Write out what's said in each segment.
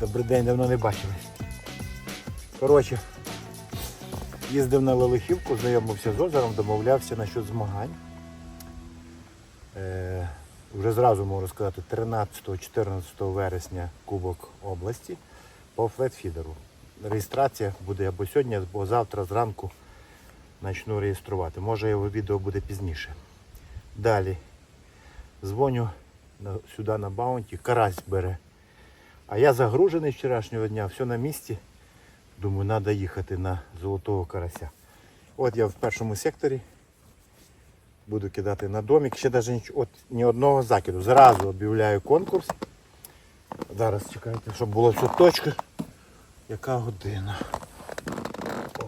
Добрий день, давно не бачили. Коротше, їздив на Лелихівку, знайомився з озером, домовлявся насчет змагань. Е, вже зразу можу сказати, 13-14 вересня Кубок області по флетфідеру. Реєстрація буде або сьогодні, або завтра зранку почну реєструвати. Може його відео буде пізніше. Далі дзвоню сюди на баунті, карась бере. А я загружений вчорашнього дня, все на місці. Думаю, треба їхати на золотого карася. От я в першому секторі. Буду кидати на домик. Ще навіть от, ні одного закиду. Зразу об'являю конкурс. Зараз чекайте, щоб було все точка. Яка година? О.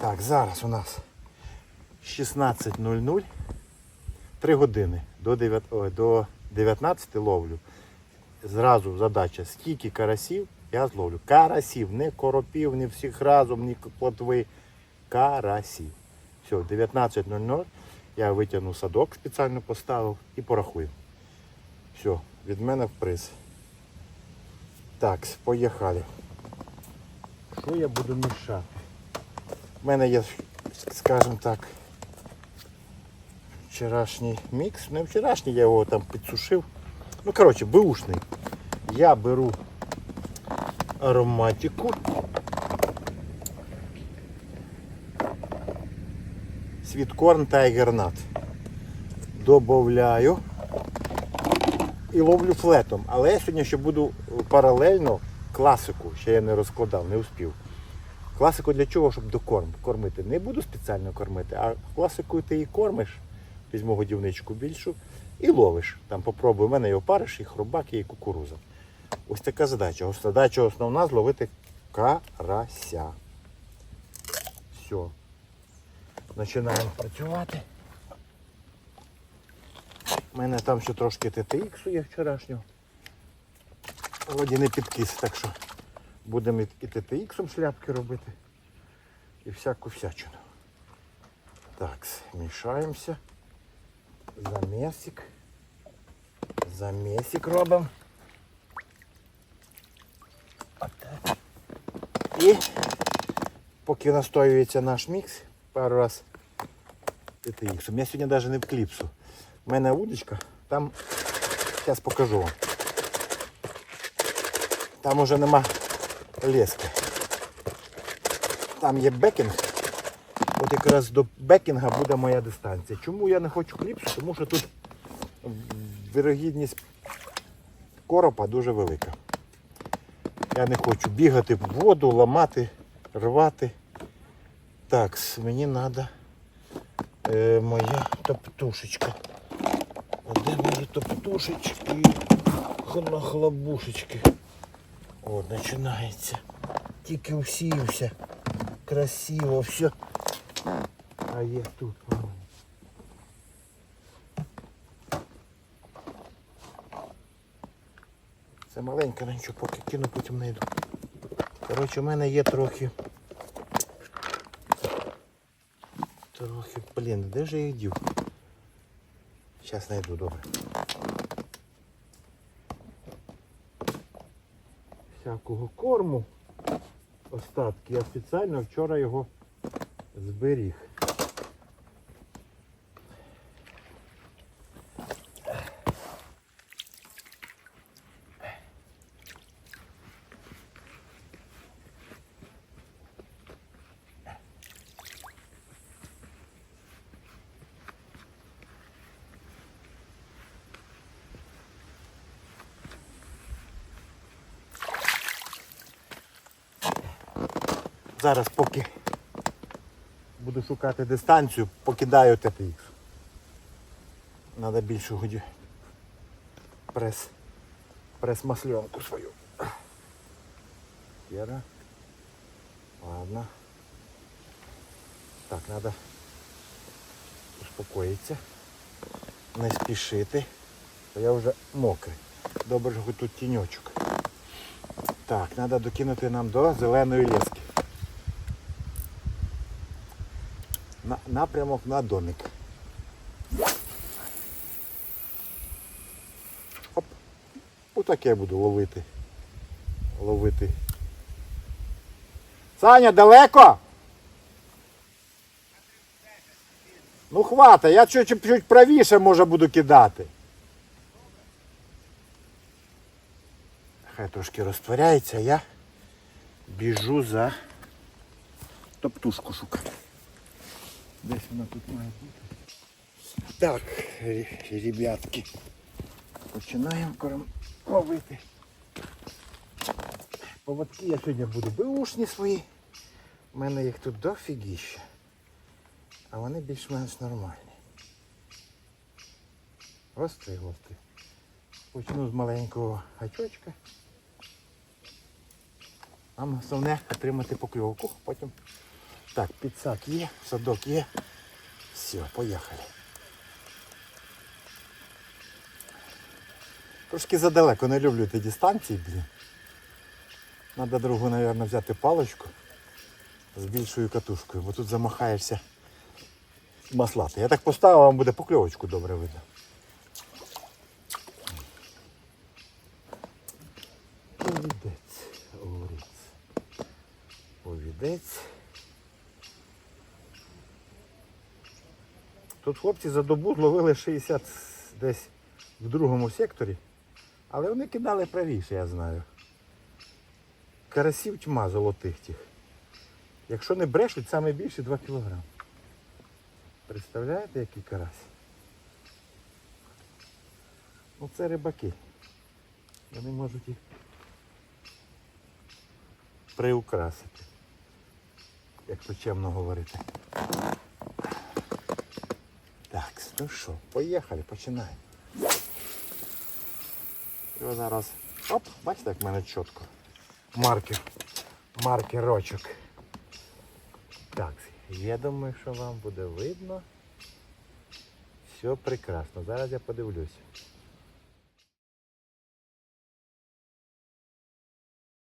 Так, зараз у нас 16.00. 3 години до 9, ой, до 19 ловлю. Зразу задача, скільки карасів я зловлю. Карасів, не коропів, не всіх разом, ні плотви. Карасів. Все, 19.00 я витягну садок, спеціально поставив і порахую. Все, від мене в приз. Так, поїхали. Що я буду мішати? У мене є, скажімо так, вчорашній мікс. Не вчорашній, я його там підсушив. Ну, коротше, беушний. Я беру ароматику. Світкорн Tiger Nut. Добавляю і ловлю флетом. Але я сьогодні ще буду паралельно класику, ще я не розкладав, не успів. Класику для чого? Щоб докорм кормити. Не буду спеціально кормити, а класикою ти її кормиш, візьму годівничку більшу і ловиш. Там попробуй, у мене і опариш, і хробак, і кукуруза. Ось така задача. Задача основна зловити карася. Все. Починаємо працювати. У мене там ще трошки TTX є вчорашнього. Вроді не підкис, так що будемо і TTX шляпки робити. І всяку всячину. Так, мішаємося. Замесик. Замесик робимо. І поки настоюється наш мікс, пару раз TTX. Я сьогодні навіть не в кліпсу. У мене удочка, там, зараз покажу вам. Там уже нема лески. Там є бекінг. От якраз до бекінга буде моя дистанція. Чому я не хочу кліпсу? Тому що тут вирогідність коропа дуже велика. Я не хочу бігати в воду, ламати, рвати. Так, мені треба е, моя топтушечка. А де мої топтушечки? Хлобушечки. О, починається. Тільки усівся. Красиво все. А є тут. мабуть. Це маленька, але нічого, поки кину, потім знайду. Коротше, у мене є трохи. Трохи, блін, де ж я їх дів? Зараз знайду, добре. Всякого корму. Остатки. Я спеціально вчора його зберіг. Зараз поки буду шукати дистанцію, покидаю TTX. Треба більше годі прес, прес масленку свою. Вера. Ладно. Так, треба успокоїтися. Не спішити. Бо я вже мокрий. Добре, що тут тіньочок. Так, треба докинути нам до зеленої лески. На, напрямок на домик. Оп. Отак я буду ловити. Ловити. Саня, далеко? Ну хвата, я чуть, чуть правіше може буду кидати. Хай трошки розтворяється, я біжу за топтушку шукати. Десь вона тут має бути. Так, ре- ребятки. Починаємо корм ловити. Поводки я сьогодні буду беушні свої. У мене їх тут дофігіща. А вони більш-менш нормальні. Гострий, гострий. Почну з маленького гачочка. Нам основне отримати покльовку, потім. Так, підсак є, садок є. Все, поїхали. Трошки задалеко, не люблю ті дистанції, блін. Надо другу, мабуть, взяти паличку з більшою катушкою, бо тут замахаєшся маслати. Я так поставив, вам буде покльовочку добре видно. Тут хлопці за добу зловили 60 десь в другому секторі, але вони кидали правіше, я знаю. Карасів тьма золотих тих. Якщо не брешуть, саме більше 2 кг. Представляєте, який карась? Ну це рибаки. Вони можуть їх приукрасити. Як то чемно говорити. Ну що, поїхали, починаємо. Його зараз. Оп, бачите, як в мене чітко. Маркер. Маркерочок. Так, я думаю, що вам буде видно. Все прекрасно. Зараз я подивлюсь.